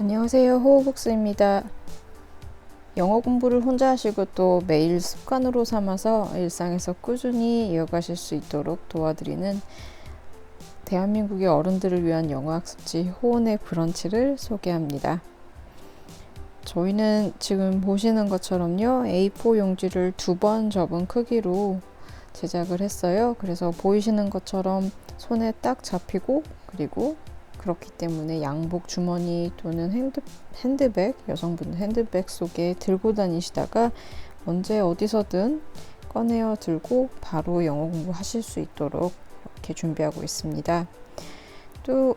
안녕하세요. 호우북스입니다. 영어 공부를 혼자 하시고 또 매일 습관으로 삼아서 일상에서 꾸준히 이어가실 수 있도록 도와드리는 대한민국의 어른들을 위한 영어 학습지 호온의 브런치를 소개합니다. 저희는 지금 보시는 것처럼요. A4 용지를 두 번 접은 크기로 제작을 했어요. 그래서 보이시는 것처럼 손에 딱 잡히고 그리고 그렇기 때문에 양복 주머니 또는 핸드, 핸드백, 여성분 핸드백 속에 들고 다니시다가 언제 어디서든 꺼내어 들고 바로 영어 공부하실 수 있도록 이렇게 준비하고 있습니다. 또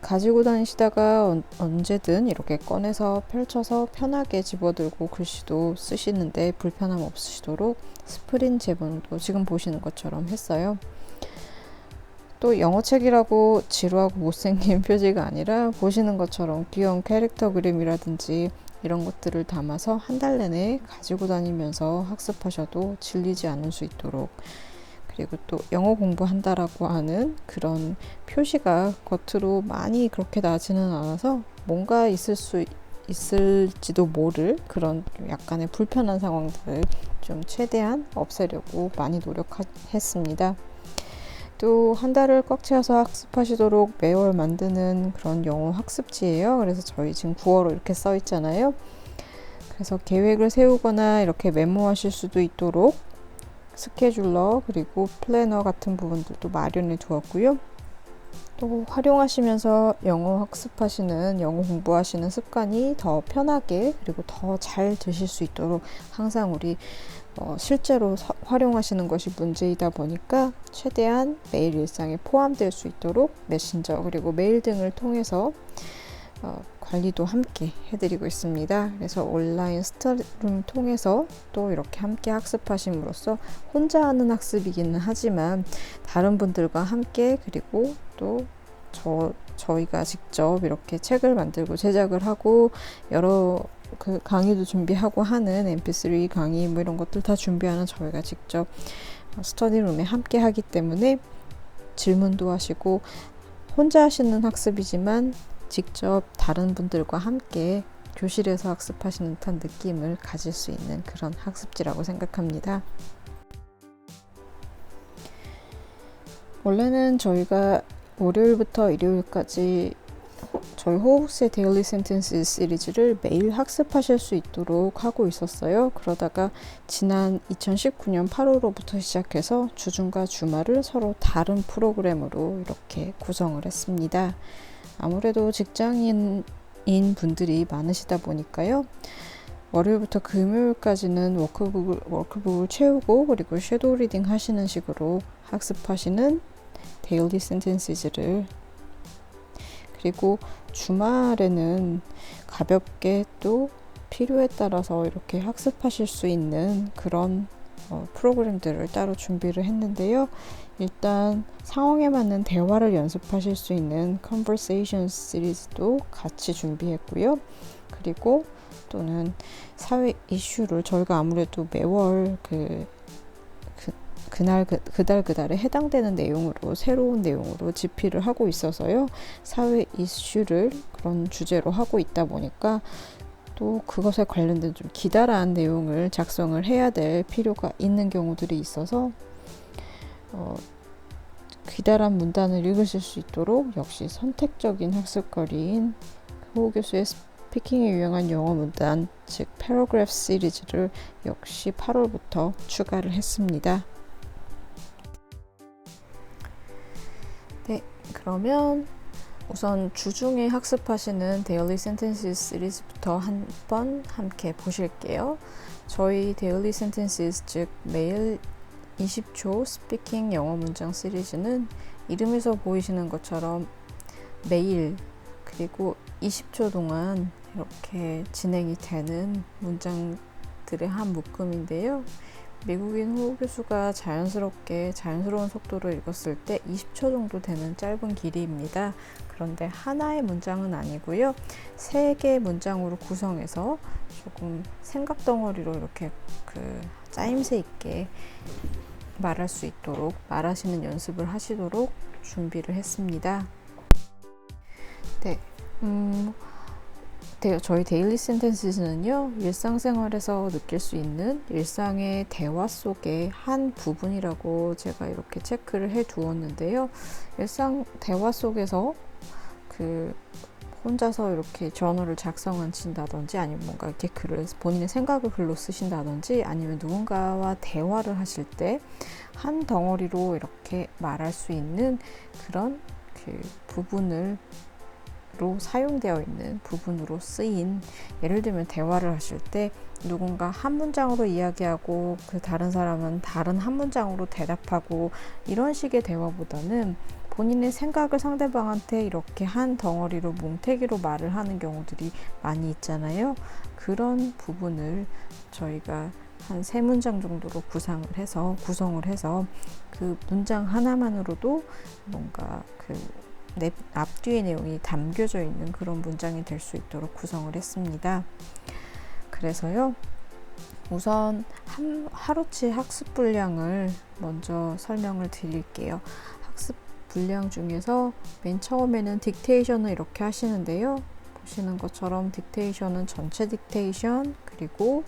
가지고 다니시다가 언제든 이렇게 꺼내서 펼쳐서 편하게 집어들고 글씨도 쓰시는데 불편함 없으시도록 스프린 제본도 지금 보시는 것처럼 했어요. 또 영어책이라고 지루하고 못생긴 표지가 아니라 보시는 것처럼 귀여운 캐릭터 그림이라든지 이런 것들을 담아서 한 달 내내 가지고 다니면서 학습하셔도 질리지 않을 수 있도록 그리고 또 영어 공부한다라고 하는 그런 표시가 겉으로 많이 그렇게 나지는 않아서 뭔가 있을 수 있을지도 모를 그런 약간의 불편한 상황들을 좀 최대한 없애려고 많이 노력했습니다. 또 한 달을 꽉 채워서 학습하시도록 매월 만드는 그런 영어 학습지예요. 그래서 저희 지금 9월로 이렇게 써 있잖아요. 그래서 계획을 세우거나 이렇게 메모하실 수도 있도록 스케줄러 그리고 플래너 같은 부분들도 마련해 두었고요. 또 활용하시면서 영어 학습하시는 영어 공부하시는 습관이 더 편하게 그리고 더잘 되실 수 있도록 항상 우리 어, 실제로 서, 활용하시는 것이 문제이다 보니까 최대한 매일 일상에 포함될 수 있도록 메신저 그리고 메일 등을 통해서 어, 관리도 함께 해드리고 있습니다. 그래서 온라인 스터디룸 통해서 또 이렇게 함께 학습하심으로써 혼자 하는 학습이기는 하지만 다른 분들과 함께 그리고 또 저, 저희가 직접 이렇게 책을 만들고 제작을 하고 여러 그 강의도 준비하고 하는 mp3 강의 뭐 이런 것들 다 준비하는 저희가 직접 스터디룸에 함께 하기 때문에 질문도 하시고 혼자 하시는 학습이지만 직접 다른 분들과 함께 교실에서 학습하시는 듯한 느낌을 가질 수 있는 그런 학습지라고 생각합니다. 원래는 저희가 월요일부터 일요일까지 저희 호흡스의 데일리 센텐스 시리즈를 매일 학습하실 수 있도록 하고 있었어요. 그러다가 지난 2019년 8월로부터 시작해서 주중과 주말을 서로 다른 프로그램으로 이렇게 구성을 했습니다. 아무래도 직장인인 분들이 많으시다 보니까요. 월요일부터 금요일까지는 워크북을, 워크북을 채우고 그리고 섀도우 리딩 하시는 식으로 학습하시는 데일리 센텐스즈를 그리고 주말에는 가볍게 또 필요에 따라서 이렇게 학습하실 수 있는 그런 어, 프로그램들을 따로 준비를 했는데요. 일단 상황에 맞는 대화를 연습하실 수 있는 conversation 시리즈도 같이 준비했고요. 그리고 또는 사회 이슈를 저희가 아무래도 매월 그 그날 그, 그달 그달에 해당되는 내용으로 새로운 내용으로 집필을 하고 있어서요. 사회 이슈를 그런 주제로 하고 있다 보니까 또 그것에 관련된 좀 기다란 내용을 작성을 해야 될 필요가 있는 경우들이 있어서 어, 기다란 문단을 읽으실 수 있도록 역시 선택적인 학습거리인 호 교수의 스피킹에 유용한 영어 문단 즉 패러그래프 시리즈를 역시 8월부터 추가를 했습니다. 네, 그러면 우선 주중에 학습하시는 데일리 센텐스 시리즈부터 한 번 함께 보실게요. 저희 데일리 센텐스 즉 매일 20초 스피킹 영어 문장 시리즈는 이름에서 보이시는 것처럼 매일 그리고 20초 동안 이렇게 진행이 되는 문장들의 한 묶음인데요. 미국인 호 교수가 자연스럽게 자연스러운 속도로 읽었을 때 20초 정도 되는 짧은 길이입니다. 그런데 하나의 문장은 아니고요. 세 개의 문장으로 구성해서 조금 생각 덩어리로 이렇게 그 짜임새 있게 말할 수 있도록 말하시는 연습을 하시도록 준비를 했습니다. 네. 음, 데, 저희 데일리 센텐스는요, 일상생활에서 느낄 수 있는 일상의 대화 속의 한 부분이라고 제가 이렇게 체크를 해 두었는데요. 일상 대화 속에서 그 혼자서 이렇게 저널을 작성하신다든지 아니면 뭔가 이렇게 글을 본인의 생각을 글로 쓰신다든지 아니면 누군가와 대화를 하실 때 한 덩어리로 이렇게 말할 수 있는 그런 그 부분을 로 사용되어 있는 부분으로 쓰인 예를 들면 대화를 하실 때 누군가 한 문장으로 이야기하고 그 다른 사람은 다른 한 문장으로 대답하고 이런 식의 대화보다는 본인의 생각을 상대방한테 이렇게 한 덩어리로 뭉태기로 말을 하는 경우들이 많이 있잖아요. 그런 부분을 저희가 한 세 문장 정도로 구상을 해서 구성을 해서 그 문장 하나만으로도 뭔가 그 앞뒤의 내용이 담겨져 있는 그런 문장이 될 수 있도록 구성을 했습니다. 그래서요. 우선 한, 하루치 학습 분량을 먼저 설명을 드릴게요. 학습 분량 중에서 맨 처음에는 딕테이션을 이렇게 하시는데요. 보시는 것처럼 딕테이션은 전체 딕테이션 그리고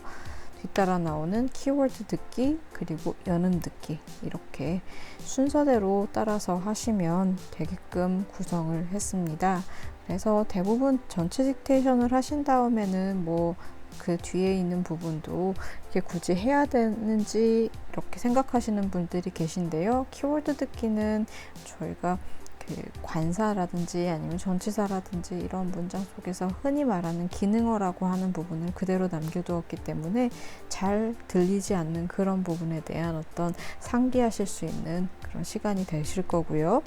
뒤따라 나오는 키워드 듣기 그리고 연음 듣기 이렇게 순서대로 따라서 하시면 되게끔 구성을 했습니다. 그래서 대부분 전체 딕테이션을 하신 다음에는 뭐 그 뒤에 있는 부분도 이게 굳이 해야 되는지 이렇게 생각하시는 분들이 계신데요. 키워드 듣기는 저희가 그 관사라든지 아니면 전치사라든지 이런 문장 속에서 흔히 말하는 기능어라고 하는 부분을 그대로 남겨두었기 때문에 잘 들리지 않는 그런 부분에 대한 어떤 상기하실 수 있는 그런 시간이 되실 거고요.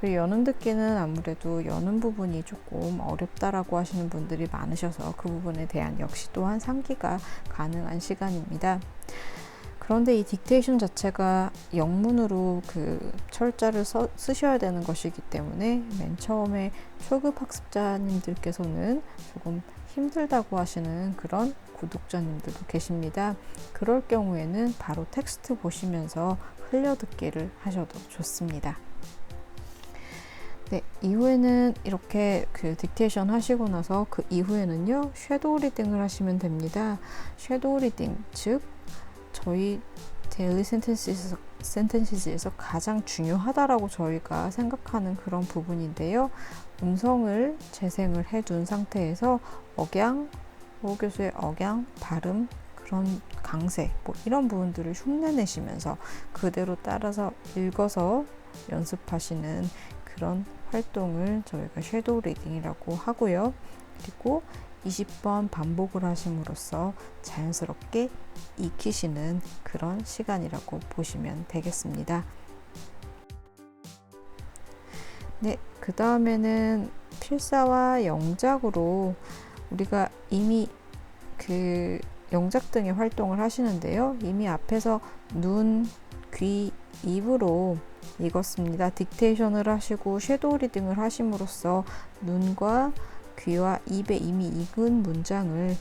그리고 연음 듣기는 아무래도 연음 부분이 조금 어렵다라고 하시는 분들이 많으셔서 그 부분에 대한 역시 또한 상기가 가능한 시간입니다. 그런데 이 딕테이션 자체가 영문으로 그 철자를 써, 쓰셔야 되는 것이기 때문에 맨 처음에 초급 학습자님들께서는 조금 힘들다고 하시는 그런 구독자님들도 계십니다. 그럴 경우에는 바로 텍스트 보시면서 흘려듣기를 하셔도 좋습니다. 네, 이후에는 이렇게 그 딕테이션 하시고 나서 그 이후에는요, 섀도우 리딩을 하시면 됩니다. 섀도우 리딩, 즉, 저희 데일리 센텐시에서, 센텐시즈에서 가장 중요하다라고 저희가 생각하는 그런 부분인데요. 음성을 재생을 해둔 상태에서 억양, 오 교수의 억양, 발음, 그런 강세, 뭐 이런 부분들을 흉내내시면서 그대로 따라서 읽어서 연습하시는 그런 활동을 저희가 섀도우 리딩이라고 하고요. 그리고 20번 반복을 하심으로써 자연스럽게 익히시는 그런 시간이라고 보시면 되겠습니다. 네, 그 다음에는 필사와 영작으로 우리가 이미 그 영작 등의 활동을 하시는데요. 이미 앞에서 눈, 귀, 입으로 읽었습니다. 딕테이션을 하시고 섀도우 리딩을 하심으로써 눈과 귀와 입에 이미 익은 문장을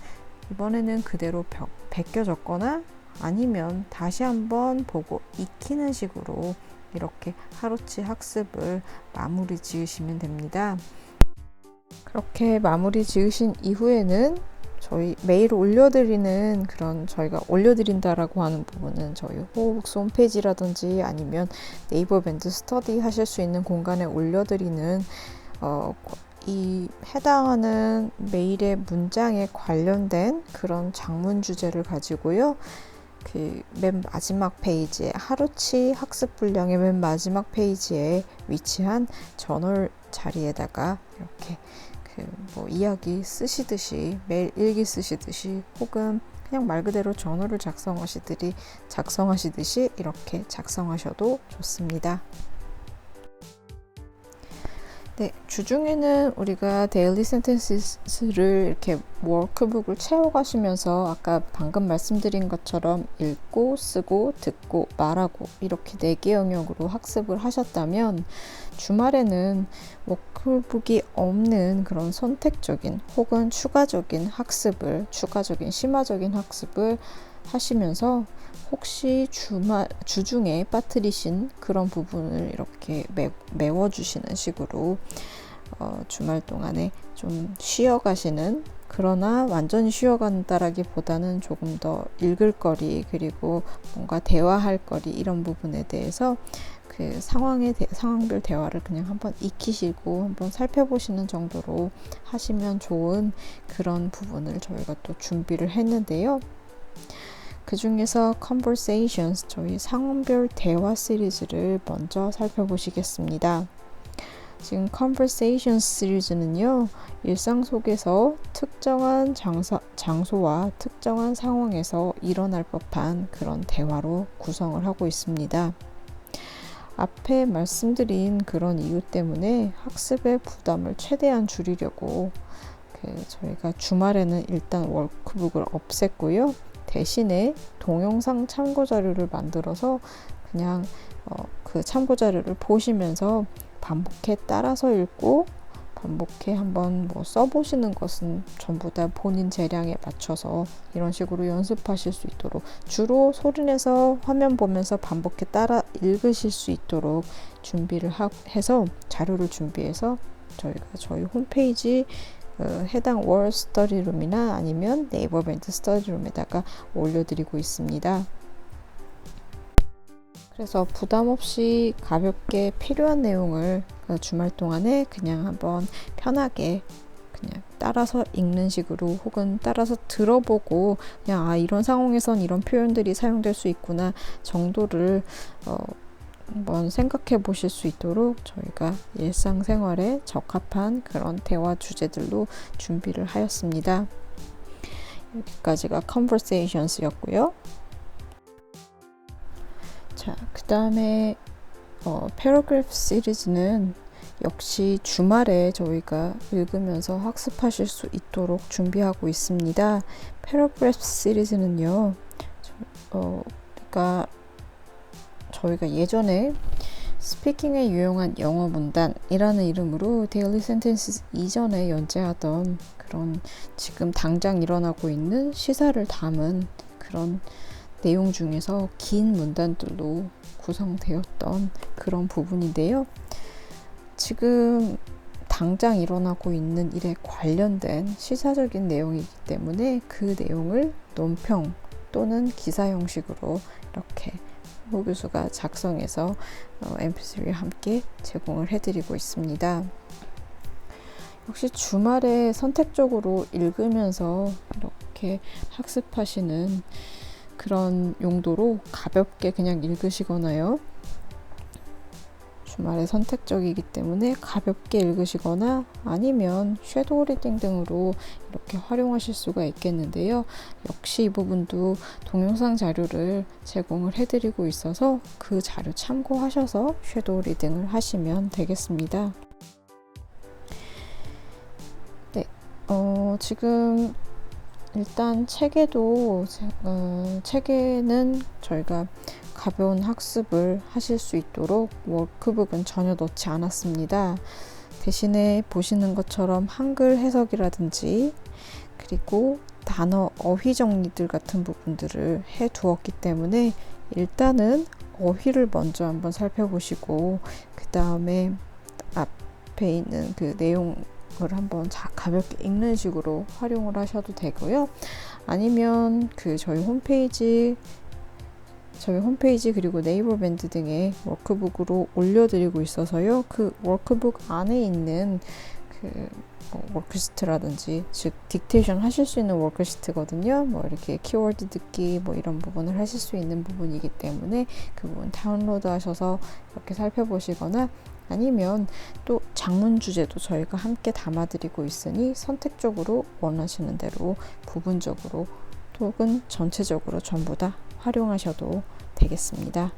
이번에는 그대로 베껴 적거나 아니면 다시 한번 보고 익히는 식으로 이렇게 하루치 학습을 마무리 지으시면 됩니다. 그렇게 마무리 지으신 이후에는 저희 매일 올려드리는 그런 저희가 올려드린다라고 하는 부분은 저희 호흡스 홈페이지라든지 아니면 네이버 밴드 스터디 하실 수 있는 공간에 올려드리는 어, 이 해당하는 메일의 문장에 관련된 그런 장문 주제를 가지고요. 그 맨 마지막 페이지에 하루치 학습 분량의 맨 마지막 페이지에 위치한 저널 자리에다가 이렇게 그 뭐 이야기 쓰시듯이 매일 일기 쓰시듯이 혹은 그냥 말 그대로 저널을 작성하시듯이 작성하시듯이 이렇게 작성하셔도 좋습니다. 네, 주중에는 우리가 데일리 센텐스를 이렇게 워크북을 채워가시면서 아까 방금 말씀드린 것처럼 읽고, 쓰고, 듣고, 말하고 이렇게 네 개 영역으로 학습을 하셨다면 주말에는 워크북이 없는 그런 선택적인 혹은 추가적인 학습을, 추가적인 심화적인 학습을 하시면서 혹시 주말 주중에 빠뜨리신 그런 부분을 이렇게 매, 메워주시는 식으로 어, 주말 동안에 좀 쉬어 가시는 그러나 완전히 쉬어간다라기보다는 조금 더 읽을 거리 그리고 뭔가 대화할 거리 이런 부분에 대해서 그 상황의 대, 상황별 대화를 그냥 한번 익히시고 한번 살펴보시는 정도로 하시면 좋은 그런 부분을 저희가 또 준비를 했는데요. 그 중에서 Conversations 저희 상황별 대화 시리즈를 먼저 살펴보시겠습니다. 지금 Conversations 시리즈는요, 일상 속에서 특정한 장사, 장소와 특정한 상황에서 일어날 법한 그런 대화로 구성을 하고 있습니다. 앞에 말씀드린 그런 이유 때문에 학습의 부담을 최대한 줄이려고 그 저희가 주말에는 일단 워크북을 없앴고요. 대신에 동영상 참고 자료를 만들어서 그냥 어, 그 참고 자료를 보시면서 반복해 따라서 읽고 반복해 한번 뭐 써보시는 것은 전부 다 본인 재량에 맞춰서 이런 식으로 연습하실 수 있도록 주로 소리내서 화면 보면서 반복해 따라 읽으실 수 있도록 준비를 하, 해서 자료를 준비해서 저희가 저희 홈페이지 그 해당 월 스터디룸이나 아니면 네이버 밴드 스터디룸에다가 올려드리고 있습니다. 그래서 부담 없이 가볍게 필요한 내용을 그 주말 동안에 그냥 한번 편하게 그냥 따라서 읽는 식으로 혹은 따라서 들어보고 그냥 아 이런 상황에선 이런 표현들이 사용될 수 있구나 정도를 어 한번 생각해 보실 수 있도록 저희가 일상생활에 적합한 그런 대화 주제들로 준비를 하였습니다. 여기까지가 conversations였고요. 자, 그 다음에 어, 패러그래프 시리즈는 역시 주말에 저희가 읽으면서 학습하실 수 있도록 준비하고 있습니다. 패러그래프 시리즈는요, 저, 어, 그러니까 저희가 예전에 스피킹에 유용한 영어 문단이라는 이름으로 데일리 센텐스 이전에 연재하던 그런 지금 당장 일어나고 있는 시사를 담은 그런 내용 중에서 긴 문단들로 구성되었던 그런 부분인데요. 지금 당장 일어나고 있는 일에 관련된 시사적인 내용이기 때문에 그 내용을 논평 또는 기사 형식으로 이렇게 호 교수가 작성해서 어, mp3와 함께 제공을 해드리고 있습니다. 역시 주말에 선택적으로 읽으면서 이렇게 학습하시는 그런 용도로 가볍게 그냥 읽으시거나요. 주말에 선택적이기 때문에 가볍게 읽으시거나 아니면 섀도우 리딩 등으로 이렇게 활용하실 수가 있겠는데요. 역시 이 부분도 동영상 자료를 제공을 해드리고 있어서 그 자료 참고하셔서 섀도우 리딩을 하시면 되겠습니다. 네, 어, 지금 일단 책에도 어, 책에는 저희가 가벼운 학습을 하실 수 있도록 워크북은 전혀 넣지 않았습니다. 대신에 보시는 것처럼 한글 해석이라든지 그리고 단어 어휘 정리들 같은 부분들을 해 두었기 때문에 일단은 어휘를 먼저 한번 살펴보시고 그 다음에 앞에 있는 그 내용 을 한번 자, 가볍게 읽는 식으로 활용을 하셔도 되고요. 아니면 그 저희 홈페이지 저희 홈페이지 그리고 네이버 밴드 등의 워크북으로 올려드리고 있어서요. 그 워크북 안에 있는 그뭐 워크시트라든지 즉 딕테이션 하실 수 있는 워크시트거든요. 뭐 이렇게 키워드 듣기 뭐 이런 부분을 하실 수 있는 부분이기 때문에 그 부분 다운로드 하셔서 이렇게 살펴보시거나 아니면 또 장문 주제도 저희가 함께 담아드리고 있으니 선택적으로 원하시는 대로 부분적으로 혹은 전체적으로 전부 다 활용하셔도 되겠습니다.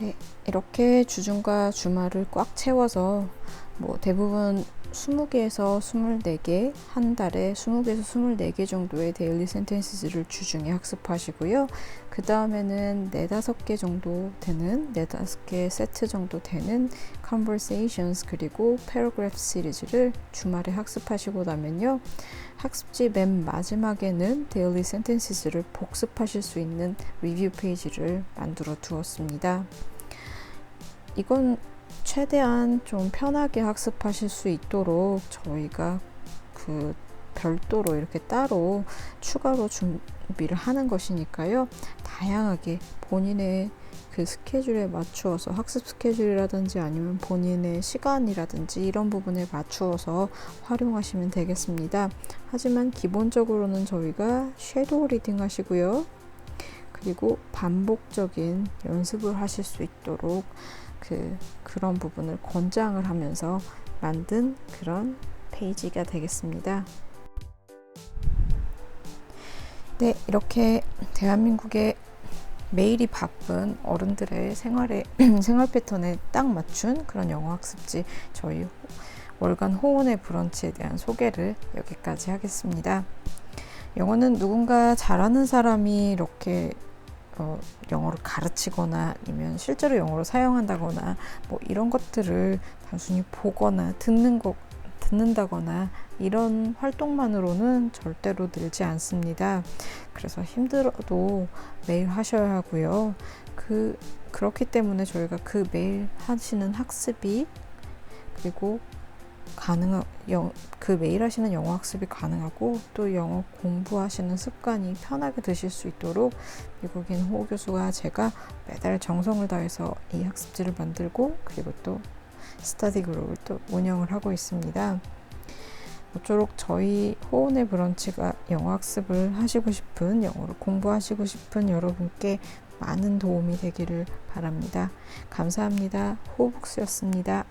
네, 이렇게 주중과 주말을 꽉 채워서 뭐 대부분 20개에서 24개, 한 달에 20개에서 24개 정도의 데일리 센텐스를 주중에 학습하시고요. 그 다음에는 4, 5개 정도 되는, 4, 5개 세트 정도 되는 conversations 그리고 paragraph 시리즈를 주말에 학습하시고 나면요. 학습지 맨 마지막에는 데일리 센텐스를 복습하실 수 있는 리뷰 페이지를 만들어 두었습니다. 이건 최대한 좀 편하게 학습하실 수 있도록 저희가 그 별도로 이렇게 따로 추가로 준 비를 하는 것이니까요. 다양하게 본인의 그 스케줄에 맞추어서 학습 스케줄이라든지 아니면 본인의 시간이라든지 이런 부분에 맞추어서 활용하시면 되겠습니다. 하지만 기본적으로는 저희가 섀도우 리딩 하시고요. 그리고 반복적인 연습을 하실 수 있도록 그 그런 부분을 권장을 하면서 만든 그런 페이지가 되겠습니다. 네, 이렇게 대한민국의 매일이 바쁜 어른들의 생활에 생활 패턴에 딱 맞춘 그런 영어 학습지 저희 월간 호은의 브런치에 대한 소개를 여기까지 하겠습니다. 영어는 누군가 잘하는 사람이 이렇게 어, 영어를 가르치거나 아니면 실제로 영어를 사용한다거나 뭐 이런 것들을 단순히 보거나 듣는 것 듣는다거나 이런 활동만으로는 절대로 늘지 않습니다. 그래서 힘들어도 매일 하셔야 하고요. 그 그렇기 때문에 저희가 그 매일 하시는 학습이 그리고 가능한 그 매일 하시는 영어 학습이 가능하고 또 영어 공부하시는 습관이 편하게 드실 수 있도록 미국인 호 교수가 제가 매달 정성을 다해서 이 학습지를 만들고 그리고 또 스타디 그룹을 또 운영을 하고 있습니다. 모쪼록 저희 호은의 브런치가 영어 학습을 하시고 싶은 영어를 공부하시고 싶은 여러분께 많은 도움이 되기를 바랍니다. 감사합니다. 호북스였습니다.